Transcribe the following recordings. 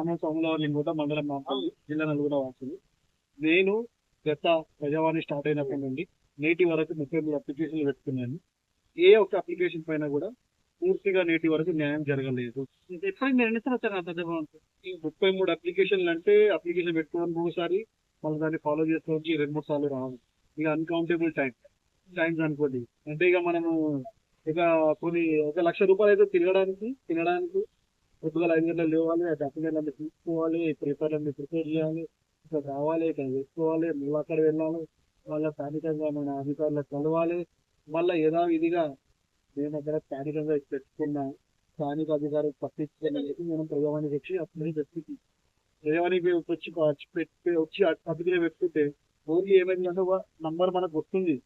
గ్రామం సోమలవారిలింగోట మండలం మాపల్లి జిల్లా నలుగుర వాసులు. నేను గత ప్రజావాణి స్టార్ట్ అయినప్పటి నుండి నేటి వరకు ముప్పై మూడు అప్లికేషన్లు పెట్టుకున్నాను. ఏ ఒక్క అప్లికేషన్ పైన కూడా పూర్తిగా నేటి వరకు న్యాయం జరగలేదు. ఎన్ని సంవత్సరాలు ఈ ముప్పై మూడు అప్లికేషన్లు అంటే అప్లికేషన్ పెట్టుకోవడం ఒకసారి మళ్ళీ దాన్ని ఫాలో చేసుకోవడానికి రెండు మూడు సార్లు రావాలి ఇక అన్కౌంటబుల్ టైం టైమ్స్ అనుకోండి. అంటే ఇక మనము ఇక కొన్ని ఒక లక్ష రూపాయలు అయితే తిరగడానికి తినడానికి పొద్దుగల ఐదు లేవాలి ఆ డాక్యుమెంట్ తీసుకోవాలి పేపర్ అన్ని ప్రిపేర్ చేయాలి ఇక్కడ రావాలి ఇక్కడ వేసుకోవాలి మళ్ళీ అక్కడ వెళ్ళాలి వాళ్ళ స్థానికంగా మన అధికారులకు కలవాలి మళ్ళీ యథావిధిగా మేము అక్కడ స్థానికంగా పెట్టుకున్న స్థానిక అధికారులు పట్టించుకొని మనం ప్రజావాణికి వచ్చి అప్పుడు పెట్టుకుంది ప్రజావాణికి వచ్చి పెట్టి వచ్చి అతిథిగా పెట్టుకుంటే ఓన్లీ ఏమైందంటే నంబర్ మనకు వస్తుంది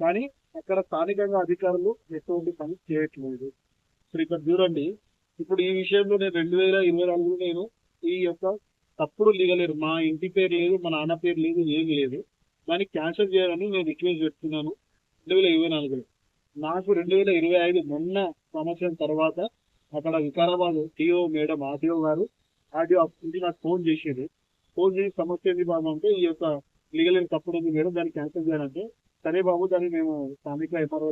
కానీ అక్కడ స్థానికంగా అధికారులు ఎటువంటి పని చేయట్లేదు. ఇప్పుడు ఇక్కడ చూడండి ఇప్పుడు ఈ విషయంలో నేను రెండు వేల ఇరవై నాలుగులో నేను ఈ యొక్క తప్పుడు లీగలేరు మా ఇంటి పేరు లేదు మా నాన్న పేరు లేదు ఏమి లేదు. దాన్ని క్యాన్సిల్ చేయాలని నేను రిక్వెస్ట్ పెడుతున్నాను రెండు వేల ఇరవై నాలుగులో. నాకు రెండు వేల ఇరవై ఐదు మొన్న సంవత్సరం తర్వాత అక్కడ వికారాబాద్ టీఓ మేడం ఆర్టీఓ గారు ఆర్టీఓ నుంచి నాకు ఫోన్ చేసేది ఫోన్ చేసి సమస్య ఏంది బాబు అంటే ఈ యొక్క లీగల్ ఎయిడ్ తప్పుడు ఉంది మేడం దాన్ని క్యాన్సిల్ చేయాలంటే. సరే బాబు దాన్ని మేము స్థానిక ఎంఆర్ఓ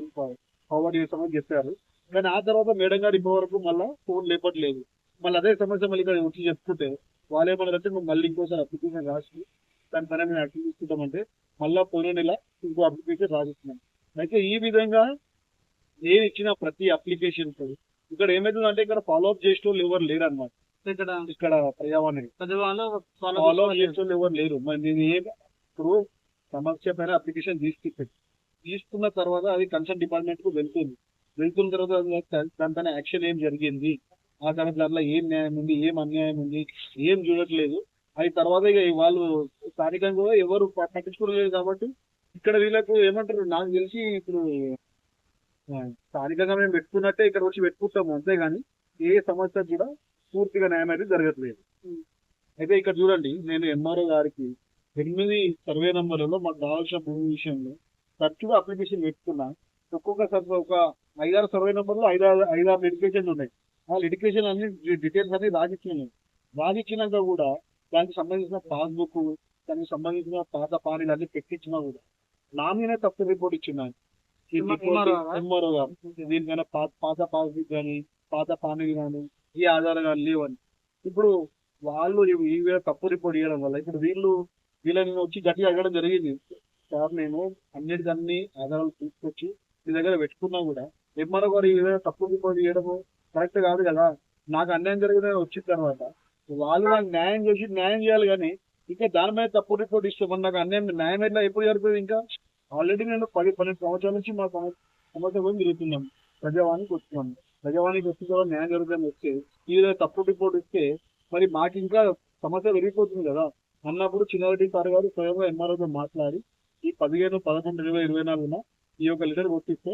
ఫార్వర్డ్ చేస్తామని చెప్పారు. కానీ ఆ తర్వాత మేడం గారు ఇప్పటి వరకు మళ్ళీ ఫోన్ లేపట్లేదు. మళ్ళీ అదే సమస్య మళ్ళీ ఇక్కడ వచ్చి చెప్తుంటే వాళ్ళు ఏమన్నారంటే మేము మళ్ళీ ఇంకోసారి అప్లికేషన్ రాసి దాని పైన మేము యాక్షన్ తీసుకుంటామంటే మళ్ళీ పోయిన నెల ఇంకో అప్లికేషన్ రాసిస్తున్నాం. అయితే ఈ విధంగా నేను ఇచ్చిన ప్రతి అప్లికేషన్ ఇక్కడ ఏమైతుందంటే ఇక్కడ ఫాలో అప్ చేసే వాళ్ళు ఎవరు లేరు అనమాట ఇక్కడ ఇక్కడ పెద్దవాళ్ళు ఫాలో అప్ చేసే వాళ్ళు ఎవరు లేరు. మరి నేను ఏ ఇప్పుడు సమస్య పైన అప్లికేషన్ తీసుకుంటాను తీసుకున్న తర్వాత అది కన్సర్న్ డిపార్ట్మెంట్కు వెళ్తుంది. వెళ్తున్న తర్వాత దానిపైన యాక్షన్ ఏం జరిగింది? ఆ తర్వాత దాంట్లో ఏం న్యాయం ఉంది? ఏం అన్యాయం ఉంది? ఏం చూడట్లేదు. అది తర్వాత ఇక వాళ్ళు స్థానికంగా ఎవరు పట్టించుకోలేదు కాబట్టి ఇక్కడ వీళ్ళకు ఏమంటారు? నాకు తెలిసి ఇప్పుడు స్థానికంగా మేము పెట్టుకున్నట్టే ఇక్కడ వచ్చి పెట్టుకుంటాము. అంతేగాని ఏ సమస్య కూడా పూర్తిగా న్యాయం అయితే జరగట్లేదు. అయితే ఇక్కడ చూడండి నేను ఎంఆర్ఓ గారికి ఎనిమిది సర్వే నంబర్లలో మాకు కావాల్సిన భూమి విషయంలో తరచుగా అప్లికేషన్ పెట్టుకున్నా. ఒక్కొక్క ఒక ఐదారు సర్వే నంబర్లో ఐదారు ఐదారు లిటికేషన్ ఉన్నాయి. ఆ లిటికేషన్ అన్ని డీటెయిల్స్ అన్ని రాసిచ్చినాయి రాసిచ్చినాక కూడా దానికి సంబంధించిన పాస్బుక్ దానికి సంబంధించిన పాత పానీలు అన్ని పెట్టించినా కూడా నా మీదే తప్పు రిపోర్ట్? ఎంఆర్ఓ గారు? దీనికైనా పాత పాత పాస్బుక్ కానీ పాత పానీలు కానీ ఈ ఆధార్ కానీ లేవని. ఇప్పుడు వాళ్ళు ఈ తప్పు రిపోర్ట్ ఇవ్వడం వల్ల ఇప్పుడు వీళ్ళు వీళ్ళని వచ్చి గట్టిగా అడగడం జరిగింది. సార్ నేను అన్నిటికన్నీ ఆధారాలు తీసుకొచ్చి మీ దగ్గర పెట్టుకున్నా కూడా ఎంఆర్ఓ గారు ఈ విధంగా తప్పు రిపోర్ట్ చేయడము కరెక్ట్ కాదు కదా? నాకు అన్యాయం జరిగిందని వచ్చిన తర్వాత. వాళ్ళు నాకు న్యాయం చేసి న్యాయం చేయాలి కానీ ఇంకా దాని మీద తప్పు రిపోర్ట్ ఇస్తే మన నాకు అన్యాయం న్యాయం ఎట్లా ఎప్పుడు జరిపోయింది ఇంకా? ఆల్రెడీ నేను పది పన్నెండు సంవత్సరాల నుంచి మా సమస్య గురించి తిరుగుతున్నాం. ప్రజావాణికి వస్తున్నాం. ప్రజావాణికి వచ్చిన తర్వాత న్యాయం జరుగుతుందని వస్తే ఈ విధంగా తప్పు రిపోర్ట్ ఇస్తే మరి మాకు ఇంకా సమస్య పెరిగిపోతుంది కదా? అన్నప్పుడు చిన్నారెడ్డి సార్ గారు స్వయంగా ఎంఆర్ఓతో మాట్లాడి ఈ పదిహేను పదకొండు ఇరవై ఇరవై నాలుగున ఈ యొక్క లెటర్ కొట్టిస్తే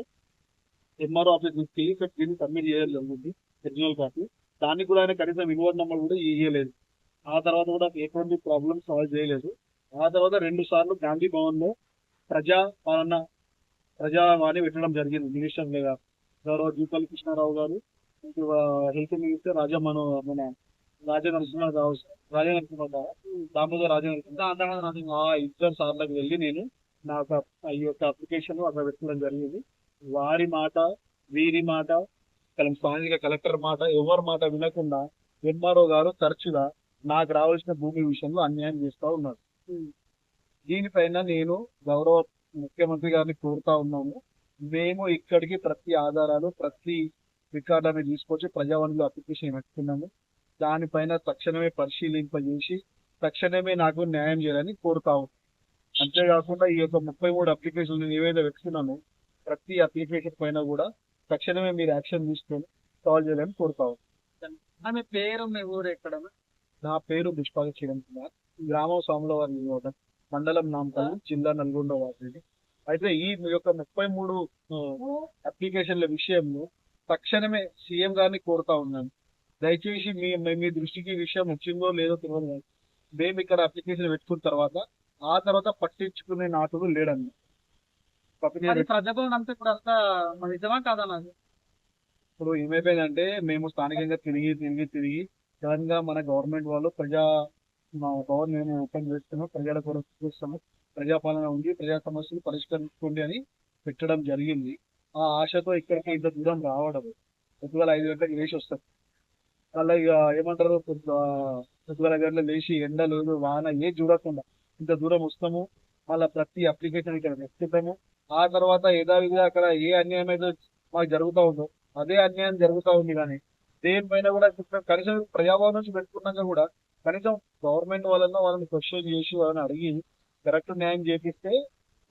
ఎంఆర్ఓ ఆఫీస్ నుంచి ఇక్కడ దీన్ని సబ్మిట్ చేయాలి జరుగుతుంది ఒరిజినల్ కాపీ దానికి కూడా ఆయన కనీసం ఇన్వర్ట్ నెంబర్ కూడా ఇవ్వలేదు ఆ తర్వాత కూడా ఎటువంటి ప్రాబ్లమ్ సాల్వ్ చేయలేదు. ఆ తర్వాత రెండు సార్లు గాంధీ భవన్లో ప్రజా పాలన ప్రజావాణి పెట్టడం జరిగింది మినిస్టర్ మీద. గౌరవ జూపల్లి కృష్ణారావు గారు హెల్త్ మినిస్టర్ రాజా మన మన రాజా నరసింహరావు రాజా నరసింహరావు దామోదర్ రాజా నరసింహ ఇద్దరు సార్లకు వెళ్ళి నేను నా యొక్క ఈ యొక్క అప్లికేషన్ అక్కడ పెట్టడం జరిగింది. వారి మాట వీరి మాట కలం స్థానిక కలెక్టర్ మాట ఎవరి మాట వినకుండా ఎంఆర్ఓ గారు తరచుగా నాకు రావాల్సిన భూమి విషయంలో అన్యాయం చేస్తా ఉన్నారు. దీనిపైన నేను గౌరవ ముఖ్యమంత్రి గారిని కోరుతా ఉన్నాము. మేము ఇక్కడికి ప్రతి ఆధారాలు ప్రతి రికార్డుని తీసుకొచ్చి ప్రజావాణిలో అప్లికేషన్ పెట్టుకున్నాము. దానిపైన తక్షణమే పరిశీలింపజేసి తక్షణమే నాకు న్యాయం చేయాలని కోరుతాము అంతేకాకుండా ఈ యొక్క ముప్పై మూడు అప్లికేషన్లు నేను ఏవైతే పెట్టుకున్నానో ప్రతి అప్లికేషన్ పైన కూడా తక్షణమే మీరు యాక్షన్ తీసుకొని సాల్వ్ చేయాలని కోరుతాము ఆమె పేరు మీ ఊరు ఎక్కడ నా పేరు పుష్పాల కిరణ్ కుమార్. గ్రామం నియోజకవర్గం మండలం నాంపల్లి జిల్లా నల్గొండ వారి అయితే ఈ యొక్క ముప్పై మూడు అప్లికేషన్ల విషయంలో తక్షణమే సీఎం గారిని కోరుతా ఉన్నాను. దయచేసి మీ మీ- దృష్టికి ఈ విషయం వచ్చిందో లేదో తెలియదు. మేము ఇక్కడ అప్లికేషన్ పెట్టుకున్న తర్వాత ఆ తర్వాత పట్టించుకునే నాటుడు లేడన్న ఇప్పుడు అంతా నిజమా ఇప్పుడు ఏమైపోయిందంటే మేము స్థానికంగా తిరిగి తిరిగి తిరిగి సడన్గా మన గవర్నమెంట్ వాళ్ళు ప్రజా మా పవర్ మేము ఓపెన్ చేస్తున్నాం ప్రజల కొరకు చూస్తాము ప్రజాపాలన ఉంది ప్రజా సమస్యలు పరిష్కరించుకోండి అని పెట్టడం జరిగింది. ఆ ఆశతో ఇక్కడికి ఇంత దూరం రావడం. పొద్దుగాల ఐదు గంటలకు లేచి వస్తారు. మళ్ళీ ఇక ఏమంటారు పొద్దు- పొద్దుగాల గంటలు లేచి ఎండలు వాన ఏ చూడకుండా ఇంత దూరం వస్తాము మళ్ళీ ప్రతి అప్లికేషన్ ఇక్కడ వ్యక్తితాము ఆ తర్వాత యథావిధిగా అక్కడ ఏ అన్యాయం అయితే మాకు జరుగుతూ ఉందో అదే అన్యాయం జరుగుతూ ఉంది కానీ దేనిపైన కూడా కనీసం ప్రజాభవన్ నుంచి పెట్టుకున్నాక కూడా కనీసం గవర్నమెంట్ వాళ్ళని వాళ్ళని క్వశ్చన్ చేసి వాళ్ళని అడిగి కరెక్ట్ న్యాయం చేపిస్తే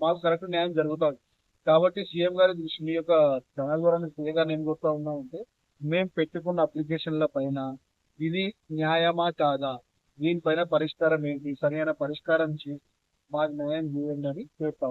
మాకు కరెక్ట్ న్యాయం జరుగుతుంది కాబట్టి సీఎం గారి దృష్టి మీ యొక్క ఛానల్ ద్వారా సీఎం నేను ఏం కోరుతా ఉన్నామంటే మేము పెట్టుకున్న అప్లికేషన్ల పైన ఇది న్యాయమా కాదా? దీనిపైన పరిష్కారం ఏంటి? సరైన పరిష్కారం చేసి మాకు న్యాయం చేయండి అని కోరుతా